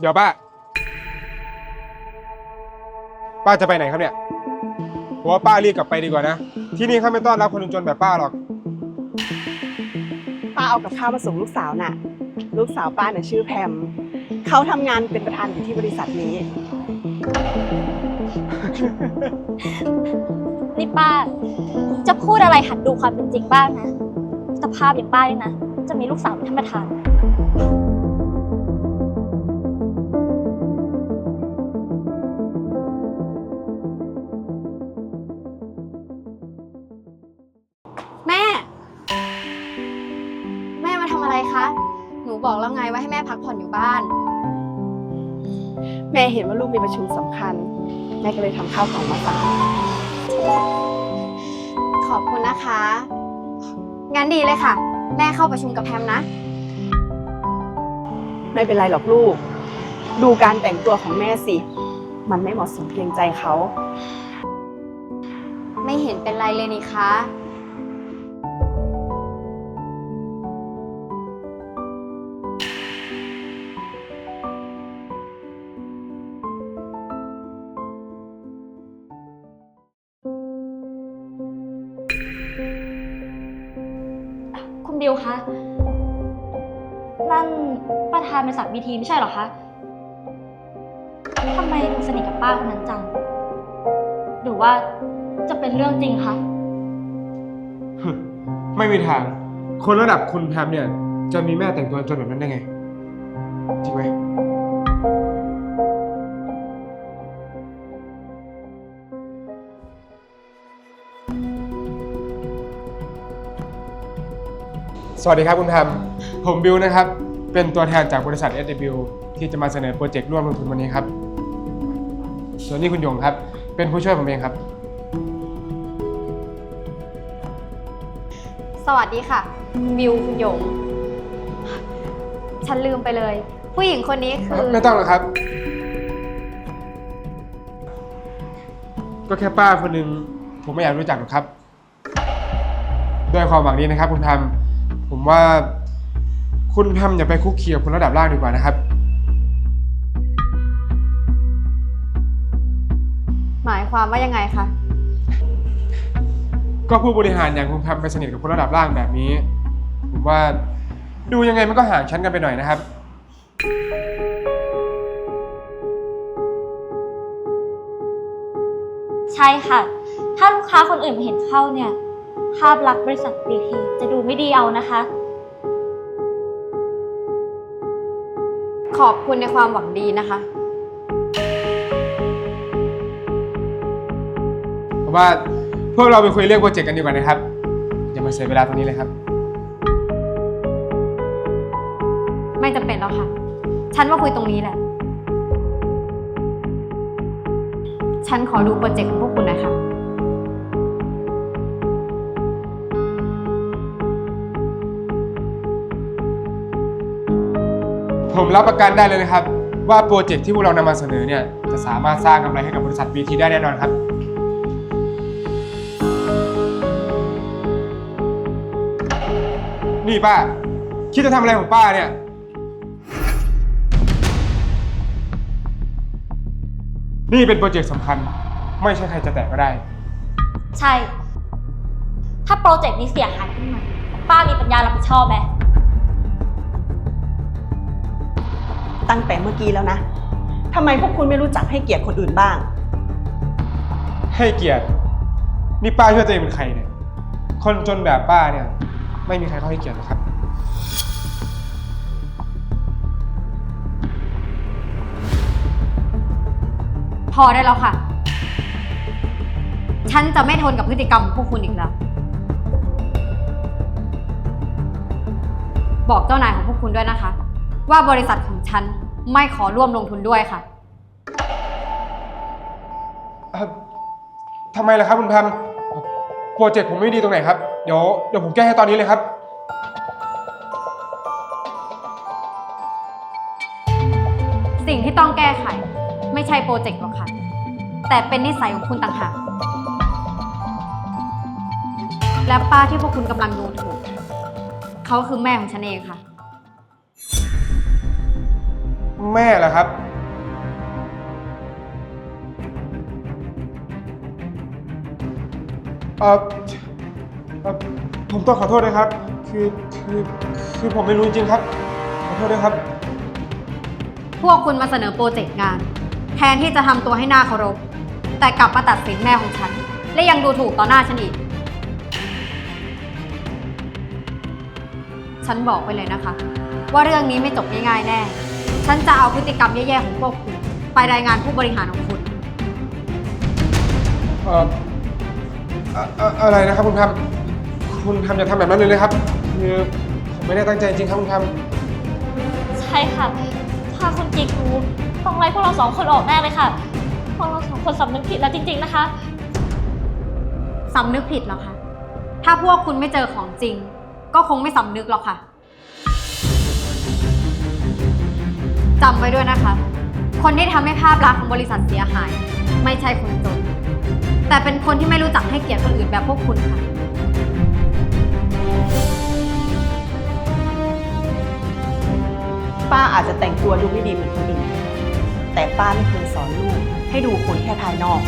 เดี๋ยวป้า ป้าจะไปไหนครับเนี่ยผมว่าป้ารีบกลับไปดีกว่านะ ที่นี่เขาไม่ต้อนรับคนจนๆแบบป้าหรอก ป้าเอากับข้าวมาส่งลูกสาวน่ะ ลูกสาวป้าเนี่ยชื่อแพม เขาทำงานเป็นประธานอยู่ที่บริษัทนี้ นี่ป้า จะพูดอะไรหัดดูความเป็นจริงบ้างนะสภาพอย่างป้าเนี่ยนะ จะมีลูกสาวเป็นท่านประธาน คะ หนูบอกแล้วไงว่าให้แม่พักผ่อนอยู่บ้าน แม่เห็นว่าลูกมีประชุมสำคัญ แม่ก็เลยทำข้าวกล่องมาฝากขอบคุณนะคะ งั้นดีเลยค่ะ แม่เข้าประชุมกับแพมนะ ไม่เป็นไรหรอกลูก ดูการแต่งตัวของแม่สิ มันไม่เหมาะสมเพียงใจเขา ไม่เห็นเป็นไรเลยนี่คะ วคะ นั่นประธานบริษัทบีทีไม่ใช่เหรอคะ ทำไมถึงสนิทกับป้าคนนั้นจัง หรือว่าจะเป็นเรื่องจริงคะไม่มีทาง คนระดับคุณแพมเนี่ย จะมีแม่แต่งตัวจนแบบนั้นได้ไง จริงไหม สวัสดีครับคุณแพมผมบิวนะครับ เป็นตัวแทนจากบริษัท SW ที่จะมาเสนอโปรเจกต์ร่วมลงทุนวันนี้ครับ ส่วนนี้คุณหยงครับ เป็นผู้ช่วยผมเองครับ สวัสดีค่ะบิวคุณหยง ฉันลืมไปเลย ผู้หญิงคนนี้คือ ไม่ต้องหรอกครับ ก็แค่ป้าคนหนึ่งผมไม่อยากรู้จักหรอกครับ ด้วยความหวังดีนะครับ คุณแพม ผมว่าคุณแพมอย่าไปคุกคีกับคนระดับล่างดีกว่านะครับ หมายความว่ายังไงคะ ก็ผู้บริหารอย่างคุณแพมไปสนิทกับคนระดับล่างแบบนี้ ผมว่าดูยังไงมันก็ห่างชั้นกันไปหน่อยนะครับ ใช่ค่ะ ถ้าลูกค้าคนอื่นมาเห็นเข้าเนี่ย ภาพลักษณ์บริษัทบีทีจะดูไม่ดีเอานะคะ ขอบคุณในความหวังดีนะคะเพราะว่าพวกเราไปคุยเรื่องโปรเจกต์กันดีกว่านะครับ อย่ามาเสียเวลาตรงนี้เลยครับ ไม่จำเป็นแล้วค่ะ ฉันว่าคุยตรงนี้แหละ ฉันขอดูโปรเจกต์ของพวกคุณหน่อยค่ะ ผมรับประกันได้เลยนะครับ ว่าโปรเจกต์ที่พวกเรานำมาเสนอเนี่ยจะสามารถสร้างกำไรให้กับบริษัท BT ได้แน่นอนครับ นี่ป้า คิดจะทำอะไรของป้าเนี่ย นี่เป็นโปรเจกต์สำคัญ ไม่ใช่ใครจะแตะก็ได้ ใช่ ถ้าโปรเจกต์นี้เสียหายขึ้นมา ป้ามีปัญญารับผิดชอบไหม ตั้งแต่เมื่อกี้แล้วนะทำไมพวกคุณไม่รู้จักให้เกียรติคนอื่นบ้าง ให้เกียรติ นี่ป้าช่วยตัวเองเป็นใครเนี่ย คนจนแบบป้าเนี่ย ไม่มีใครเขาให้เกียรติหรอกครับ พอได้แล้วค่ะ ฉันจะไม่ทนกับพฤติกรรมของพวกคุณอีกแล้ว บอกเจ้านายของพวกคุณด้วยนะคะ ว่าบริษัทของฉัน ไม่ขอร่วมลงทุนด้วยค่ะ เอ่อทำไมล่ะครับคุณแพมโปรเจกต์ผมไม่ดีตรงไหนครับ เดี๋ยวเดี๋ยวผมแก้ให้ตอนนี้เลยครับ สิ่งที่ต้องแก้ไข ไม่ใช่โปรเจกต์หรอกค่ะ แต่เป็นนิสัยของคุณต่างหาก และป้าที่พวกคุณกำลังดูถูก เขาคือแม่ของฉันเองค่ะอื แม่เหรอครับ เออเอ่อผมต้องขอโทษนะครับ คือคือคือผมไม่รู้จริงครับ ขอโทษด้วยครับ พวกคุณมาเสนอโปรเจกต์งาน แทนที่จะทำตัวให้หน่าเคารพ แต่กลับมาตัดสินแม่ของฉัน และยังดูถูกต่อหน้าฉันอีก ฉันบอกไปเลยนะคะ ว่าเรื่องนี้ไม่จบง่ายๆแน่ ฉันจะเอาพฤติกรรมแย่ๆของพวกคุณ ไปรายงานผู้บริหารของคุณ เอ่ออะอะอะไรนะครับคุณทำคุณทำอย่าทำแบบนั้นเลยนะครับคือผมไม่ได้ตั้งใจจริงครับคุณทำใช่ค่ะ ถ้าคุณกิ๊กรู้ต้องไล่พวกเราสองคนออกแน่เลยค่ะ พวกเราสองคนสำนึกผิดแล้วจริง ๆนะคะ สำนึกผิดเหรอคะ ถ้าพวกคุณไม่เจอของจริง ก็คงไม่สำนึกหรอกค่ะ จำไว้ด้วยนะคะ คนที่ทำให้ภาพลักษณ์ของบริษัทเสียหาย ไม่ใช่คนจน แต่เป็นคนที่ไม่รู้จักให้เกียรติคนอื่นแบบพวกคุณค่ะ ป้าอาจจะแต่งตัวดูไม่ดีเหมือนคนอื่น แต่ป้าไม่เคยสอนลูกให้ดูคนแค่ภายนอก